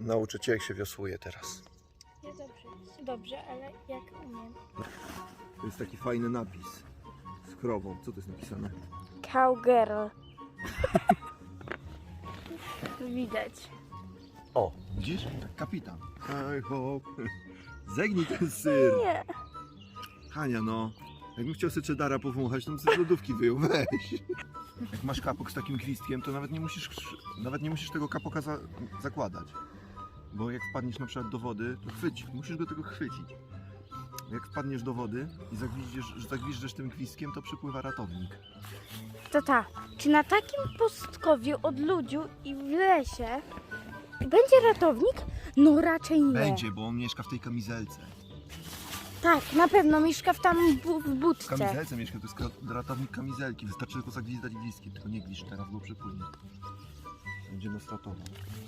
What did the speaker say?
nauczę cię, jak się wiosłuje teraz. Ja dobrze. Dobrze, ale jak umiem. To jest taki fajny napis z krową. Co to jest napisane? Cowgirl. Widać. O, widzisz? Tak kapitan. Hej, hop. Zegnij ten syr. Nie. Hania, no. Jakbym chciał sobie cheddara powąchać, to bym sobie z lodówki wyjął. Weź. Jak masz kapok z takim gwizdkiem, to nawet nie musisz, nawet nie musisz tego kapoka za, zakładać. Bo jak wpadniesz na przykład do wody, to chwyć, musisz go tego chwycić. Jak wpadniesz do wody i zagwiżdżesz tym gwizdkiem, to przypływa ratownik. To ta. Czy na takim pustkowiu od ludziu i w lesie będzie ratownik? No raczej nie. Będzie, bo on mieszka w tej kamizelce. Tak, na pewno mieszka w tam bu- w W budce. kamizelce mieszka, to jest ka- ratownik kamizelki. Wystarczy tylko zagwizdać gwizdkiem, tylko nie gwizdź teraz, bo przypłynie. Będzie nas ratował.